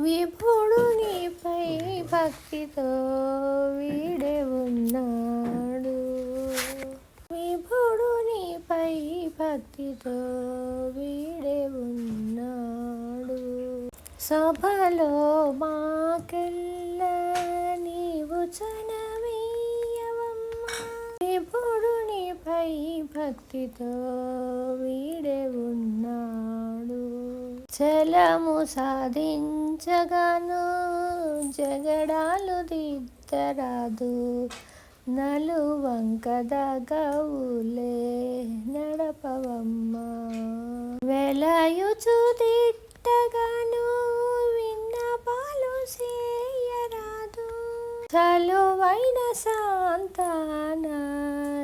విభుడు నీపై భక్తితో వీడే ఉన్నాడు. విభుడు నీపై భక్తితో వీడే ఉన్నాడు. సభలో మాకెల్ల నీవు చనవీయవమ్మా విభుడు నీపై భక్తితో వీడే ఉన్నాడు చలము సాధించగాను జగడాలు దిద్దరాదు. నలు వంకదగవులే నడపవమ్మా. వెలయుచు తిట్టగాను విన్నపాలు చేయరాదు చలువైన శాంతాన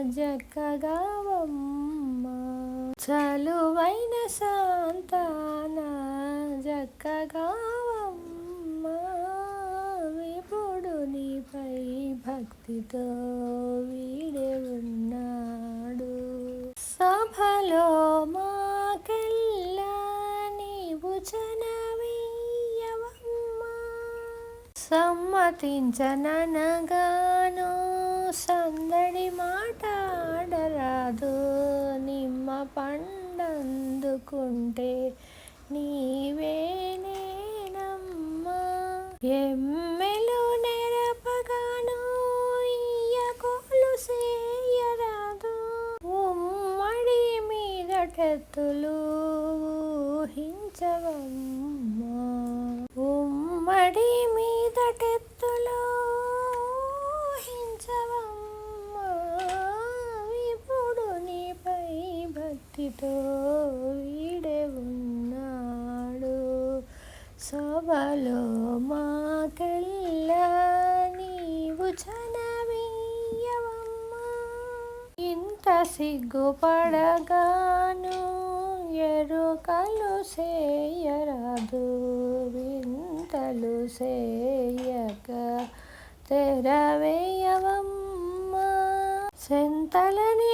జక్కగావమ్మా. చలువైన శాంతాన జక్కగావమ్మా విపుడు నీపై భక్తితో వీడే ఉన్నాడు. సభలో మాకెల్లా నీవు చనవీయవమ్మా సమ్మతించననగాను సందడి మాట్లాడరాదు నిమ్మ పండందుకుంటే నీవేనేనమ్మా ఎమ్మెలు నెరపగాను ఇయ్యకోలు సేయరాదు. ఉమ్మడి మీదటెత్తులు ఊహించవమ్మా. ఉమ్మడి మీదటెత్తులు ఊహించవమ్మా. ఇప్పుడు నీపై భక్తితో వీడే ఉన్నాడు సభలో మాకెల్లా నీవు చనవీయవమ్మా ఇంత సిగ్గుపడగాను ఎరుకలు సేయరాదు వింతలు సేయక తెరవేయవమ్మా. సెంతలని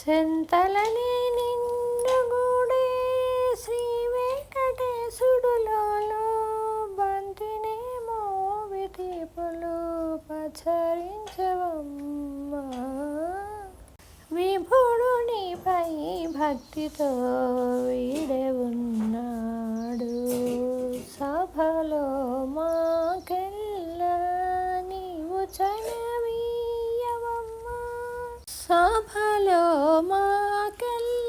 సెంతలనే నిన్ను గుడే శ్రీ వెంకటేశుడులో బంతినేమో విటిపులు పచరించవమ్మా విభుడు నీపై భక్తితో వీడే ఉన్నాడు. 上怕了吗？